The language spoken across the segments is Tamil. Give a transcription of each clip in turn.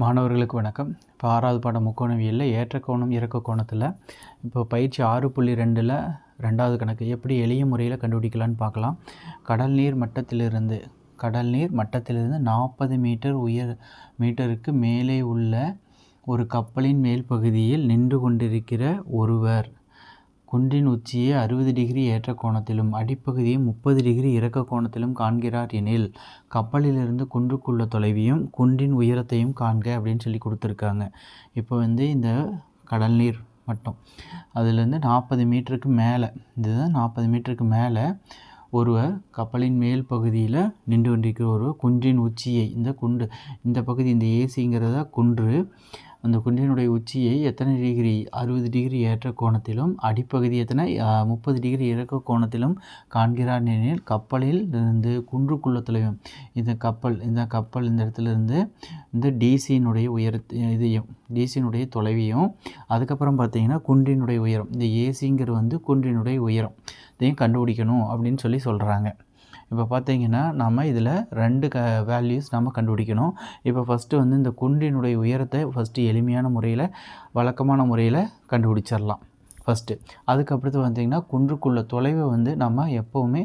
மாணவர்களுக்கு வணக்கம். இப்போ ஆறாவது பாடம் முக்கோணவியலில் ஏற்ற கோணம் இறக்க கோணத்தில். இப்போ பயிற்சி ஆறு புள்ளி ரெண்டில் ரெண்டாவது கணக்கு எப்படி எளிய முறையில் கண்டுபிடிக்கலான்னு பார்க்கலாம். கடல் நீர் மட்டத்திலிருந்து கடல் நீர் மட்டத்திலிருந்து நாற்பது மீட்டர் உயர் மீட்டருக்கு மேலே உள்ள ஒரு கப்பலின் மேல் பகுதியில் நின்று கொண்டிருக்கிற ஒருவர். குன்றின் உச்சியை அறுபது டிகிரி ஏற்ற கோணத்திலும் அடிப்பகுதியை முப்பது டிகிரி இறக்க கோணத்திலும் காண்கிறார் எனில் கப்பலிலிருந்து குன்றுக்குள்ள தொலைவையும் குன்றின் உயரத்தையும் காண்க அப்படின்னு சொல்லி கொடுத்துருக்காங்க. இப்போ வந்து இந்த கடல் நீர் மட்டம். அதுலேருந்து நாற்பது மீட்டருக்கு மேலே இதுதான் நாற்பது மீட்டருக்கு மேலே ஒருவர் கப்பலின் மேல் பகுதியில் நின்று கொண்டிருக்கிற ஒருவர் குன்றின் உச்சியை இந்த குண்டு இந்த பகுதி இந்த ஏசிங்கிறத குன்று அந்த குன்றினுடைய உச்சியை எத்தனை டிகிரி அறுபது டிகிரி ஏற்ற கோணத்திலும் அடிப்பகுதி எத்தனை முப்பது டிகிரி இறக்க கோணத்திலும் காண்கிறார் எனில் கப்பலில் இருந்து குன்றுக்குள்ளத்துலையும். இந்த கப்பல் இந்த கப்பல் இந்த இடத்துல இருந்து இந்த டிசியினுடைய உயரத்தை இதையும் டிசியினுடைய தொலைவையும் அதுக்கப்புறம் பார்த்தீங்கன்னா குன்றினுடைய உயரம். இந்த ஏசிங்கிறது வந்து குன்றினுடைய உயரம். இதையும் கண்டுபிடிக்கணும் அப்படின்னு சொல்லி சொல்கிறாங்க இப்போ பார்த்தீங்கன்னா நம்ம இதில் ரெண்டு க வேல்யூஸ் நம்ம கண்டுபிடிக்கணும். இப்போ ஃபஸ்ட்டு வந்து இந்த குன்றினுடைய உயரத்தை ஃபஸ்ட்டு எளிமையான முறையில் வழக்கமான முறையில் கண்டுபிடிச்சிடலாம். ஃபஸ்ட்டு அதுக்கப்புறத்து பார்த்திங்கன்னா குன்றுக்குள்ள தொலைவை வந்து நம்ம எப்போவுமே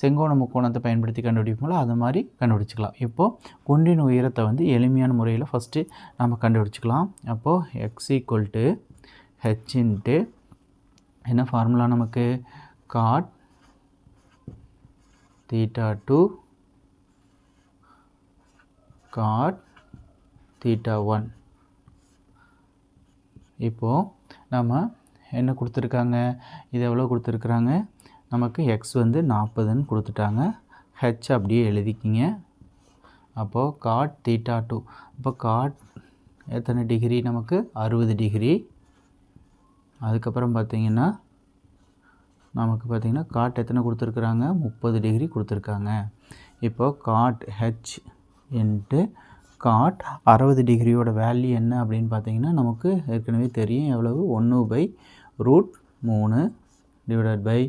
செங்கோண முக்கோணத்தை பயன்படுத்தி கண்டுபிடிப்போம்ல அது மாதிரி கண்டுபிடிச்சிக்கலாம். இப்போது குன்றின் உயரத்தை வந்து எளிமையான முறையில் ஃபஸ்ட்டு நம்ம கண்டுபிடிச்சிக்கலாம். அப்போது X equal to H into என்ன ஃபார்முலா நமக்கு? காட் theta 2 cot theta 1 இப்போது நம்ம என்ன கொடுத்துருக்காங்க? இது எவ்வளோ கொடுத்துருக்குறாங்க? நமக்கு எக்ஸ் வந்து நாற்பதுன்னு கொடுத்துட்டாங்க. ஹெச் அப்படியே எழுதிக்கிங்க. அப்போது காட் தீட்டா டூ இப்போ காட் எத்தனை டிகிரி நமக்கு அறுபது டிகிரி அதுக்கப்புறம் பார்த்திங்கன்னா நமக்கு பார்த்திங்கன்னா காட் எத்தனை கொடுத்துருக்குறாங்க? முப்பது டிகிரி கொடுத்துருக்காங்க. இப்போது காட் ஹெச் இன்ட்டு காட் அறுபது டிகிரியோட வேல்யூ என்ன அப்படின்னு பார்த்தீங்கன்னா நமக்கு ஏற்கனவே தெரியும். எவ்வளவு? ஒன்று பை ரூட் மூணு டிவைடட் பை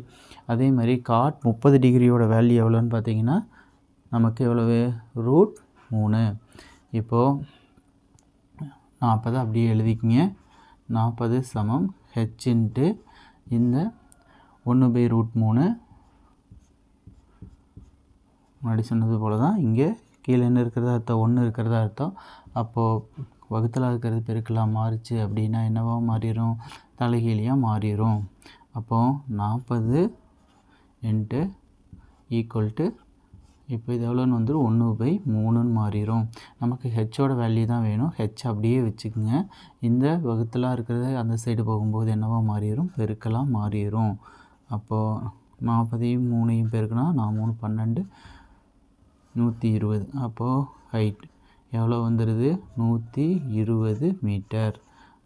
அதே மாதிரி காட் முப்பது டிகிரியோட வேல்யூ எவ்வளோன்னு பார்த்தீங்கன்னா நமக்கு எவ்வளவு? ரூட் மூணு. இப்போது நாற்பது அப்படியே எழுதிக்கிங்க. நாற்பது சமம் ஹெச் இன்ட்டு இந்த ஒன்று பை ரூட் மூணு. முன்னாடி சொன்னது போல் தான் இங்கே கீழே என்ன இருக்கிறதா அர்த்தம்? ஒன்று இருக்கிறதா அர்த்தம். அப்போது வகுத்தில் இருக்கிறது பெருக்கலாம் மாறிச்சு அப்படின்னா என்னவா மாறிடும். தலைகீழியாக மாறிடும். அப்போது நாற்பது இன்ட்டு ஈக்குவல் டு இப்போ இது எவ்வளோன்னு வந்துடும் ஒன்று பை மூணுன்னு மாறிடும் நமக்கு ஹெச்சோட வேல்யூ தான் வேணும். ஹெச் அப்படியே வச்சுக்கோங்க. இந்த வகுத்தலாக இருக்கிறது அந்த சைடு போகும்போது என்னவோ மாறிடும் பெருக்கலாக மாறிடும் அப்போது நாற்பதையும் மூணையும் பெருக்கினா நான் மூணு பன்னெண்டு நூற்றி இருபது. அப்போது ஹைட் எவ்வளோ வந்துடுது நூற்றி இருபது மீட்டர்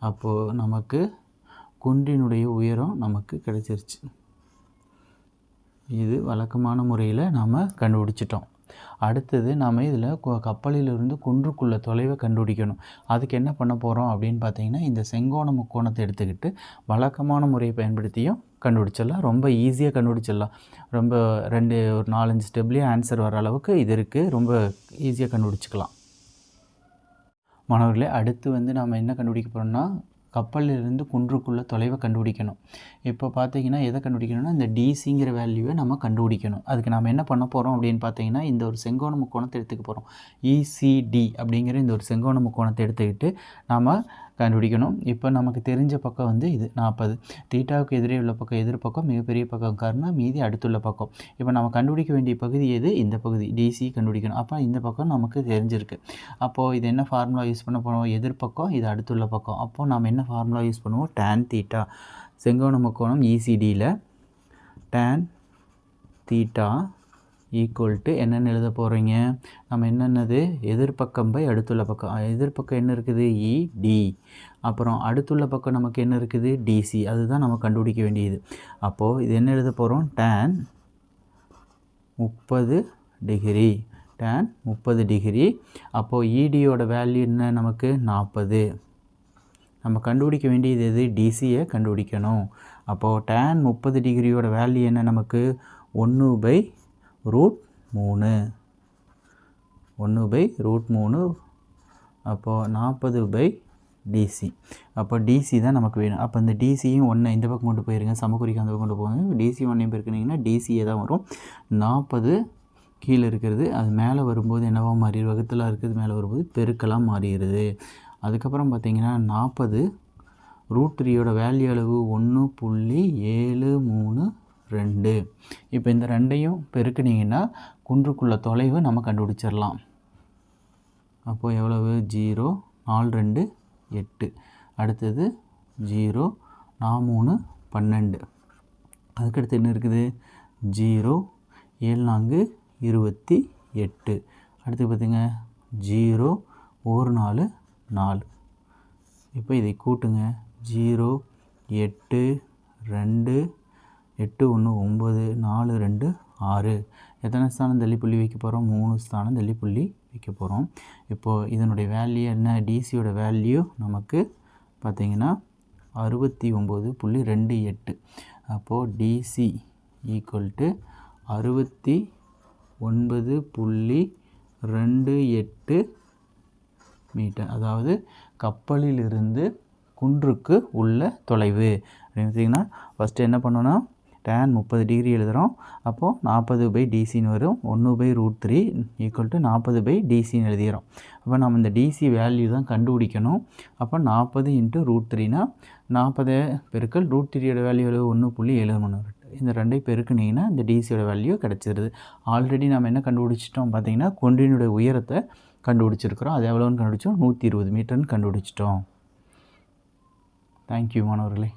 அப்போது நமக்கு குன்றினுடைய உயரம் நமக்கு கிடைச்சிருச்சு. இது வழக்கமான முறையில் நாம் கண்டுபிடிச்சிட்டோம். அடுத்தது நாம் இதில் கப்பலிலிருந்து குன்றுக்குள்ள தொலைவை கண்டுபிடிக்கணும். அதுக்கு என்ன பண்ண போகிறோம் அப்படின்னு பார்த்தீங்கன்னா இந்த செங்கோண முக்கோணத்தை எடுத்துக்கிட்டு வழக்கமான முறையை பயன்படுத்தியும் கண்டுபிடிச்சிடலாம். ரொம்ப ஈஸியாக கண்டுபிடிச்சிடலாம். ரொம்ப ரெண்டு ஒரு நாலஞ்சு ஸ்டெப்லேயே ஆன்சர் வர அளவுக்கு இது இருக்குது ரொம்ப ஈஸியாக கண்டுபிடிச்சிக்கலாம். மாணவர்களே அடுத்து வந்து நாம் என்ன கண்டுபிடிக்க போகிறோம்னா கப்பலிலிருந்து குன்றுக்குள்ள தொலைவை கண்டுபிடிக்கணும். இப்போ பார்த்தீங்கன்னா எதை கண்டுபிடிக்கணும்னா இந்த டிசிங்கிற வேல்யூவை நம்ம கண்டுபிடிக்கணும். அதுக்கு நம்ம என்ன பண்ண போகிறோம் அப்படின்னு பார்த்தீங்கன்னா இந்த ஒரு செங்கோண முக்கோணத்தை எடுத்துக்க போகிறோம் இசிடி அப்படிங்கிற இந்த ஒரு செங்கோண முக்கோணத்தை எடுத்துக்கிட்டு நாம் கண்டுபிடிக்கணும். இப்போ நமக்கு தெரிஞ்ச பக்கம் வந்து இது நாற்பது. தீட்டாவுக்கு எதிரே உள்ள பக்கம் எதிர் பக்கம் மிகப்பெரிய பக்கம் காரணம் மீதி அடுத்துள்ள பக்கம். இப்போ நம்ம கண்டுபிடிக்க வேண்டிய பகுதி எது? இந்த பகுதி. டிசி கண்டுபிடிக்கணும். அப்போ இந்த பக்கம் நமக்கு தெரிஞ்சிருக்கு. அப்போது இது என்ன ஃபார்முலா யூஸ் பண்ண போகிறோம் எதிர்பக்கம் இது அடுத்துள்ள பக்கம். அப்போது நம்ம என்ன ஃபார்முலா யூஸ் பண்ணுவோம்? டேன் தீட்டா செங்கோண முக்கோணம் இசிடியில் டேன் தீட்டா ஈக்குவல் டு என்னென்னு எழுத போகிறீங்க நம்ம என்னென்னது? எதிர்பக்கம் பை அடுத்துள்ள பக்கம். எதிர்பக்கம் என்ன இருக்குது? E, இடி அப்புறம் அடுத்துள்ள பக்கம் நமக்கு என்ன இருக்குது? டிசி அதுதான் நம்ம கண்டுபிடிக்க வேண்டியது. அப்போது இது என்ன எழுத போகிறோம் டேன் முப்பது டிகிரி டேன் முப்பது டிகிரி அப்போது இடியோட வேல்யூ என்ன நமக்கு? நாற்பது நம்ம கண்டுபிடிக்க வேண்டியது எது? டிசியை கண்டுபிடிக்கணும். அப்போது டேன் முப்பது டிகிரியோட வேல்யூ என்ன நமக்கு? ஒன்று பை ரூட் மூணு. ஒன்று பை ரூட் மூணு அப்போது நாற்பது பை டிசி அப்போ டிசி தான் நமக்கு வேணும். அப்போ இந்த டிசியும் ஒன்று இந்த பக்கம் கொண்டு போயிருங்க. சமக்குறிக்கு அந்த பக்கம் கொண்டு போங்க. டிசி ஒன்றையும் பெருக்குனீங்கன்னா டிசியே தான் வரும். நாற்பது கீழே இருக்கிறது. அது மேலே வரும்போது என்னவா மாறி வகுத்தலாக இருக்கிறது மேலே வரும்போது பெருக்கலாக மாறிடுது. அதுக்கப்புறம் பார்த்தீங்கன்னா நாற்பது ரூட் த்ரீயோட வேல்யூ அளவு ஒன்று புள்ளி ஏழு மூணு ரெண்டு. இப்போ இந்த ரெண்டையும் பெருக்குனீங்கன்னா குன்றுக்குள்ள தொலைவு நம்ம கண்டுபிடிச்சிடலாம். அப்போது எவ்வளவு? ஜீரோ நாலு ரெண்டு எட்டு. அடுத்தது ஜீரோ நான் மூணு பன்னெண்டு. அதுக்கடுத்து என்ன இருக்குது? ஜீரோ ஏழு நான்கு இருபத்தி எட்டு. அடுத்து பார்த்திங்க. ஜீரோ ஒரு நாலு நாலு. இப்போ இதை கூட்டுங்க. ஜீரோ எட்டு ரெண்டு எட்டு ஒன்று ஒம்பது நாலு ரெண்டு ஆறு. எத்தனை ஸ்தானம் தள்ளி புள்ளி வைக்க போகிறோம் மூணு ஸ்தானம் தள்ளிப்புள்ளி வைக்க போகிறோம் இப்போது இதனுடைய வேல்யூ என்ன? டிசியோட வேல்யூ நமக்கு பார்த்திங்கன்னா அறுபத்தி ஒம்பது புள்ளி ரெண்டு எட்டு. அப்போது டிசி ஈக்குவல் டு அறுபத்தி ஒன்பது புள்ளி ரெண்டு எட்டு மீட்டர் அதாவது கப்பலிலிருந்து குன்றுக்கு உள்ள தொலைவு. அப்படின்னு பார்த்தீங்கன்னா ஃபஸ்ட்டு என்ன பண்ணோன்னா டேன் முப்பது டிகிரி எழுதுகிறோம் அப்போது நாற்பது பை டிசின்னு வரும். ஒன்று by root three equal to நாற்பது பை டிசின்னு எழுதிக்கிறோம். அப்போ நம்ம இந்த டிசி வேல்யூ தான் கண்டுபிடிக்கணும். அப்போ நாற்பது இன்ட்டு ரூட் த்ரீனா நாற்பது பெருக்கள் ரூட் த்ரீயோட வேல்யூ எவ்வளோ ஒன்று புள்ளி ஏழு மூணு. இந்த ரெண்டை பெருக்குனீங்கன்னா இந்த டிசியோட வேல்யூ கிடச்சிருது. ஆல்ரெடி நம்ம என்ன கண்டுபிடிச்சிட்டோம் பார்த்தீங்கன்னா கொண்டினுடைய உயரத்தை கண்டுபிடிச்சிருக்கிறோம். அது எவ்வளோன்னு கண்டுபிடிச்சோம்? நூற்றி இருபது மீட்டர்னு கண்டுபிடிச்சிட்டோம். தேங்க்யூ மாணவர்களே.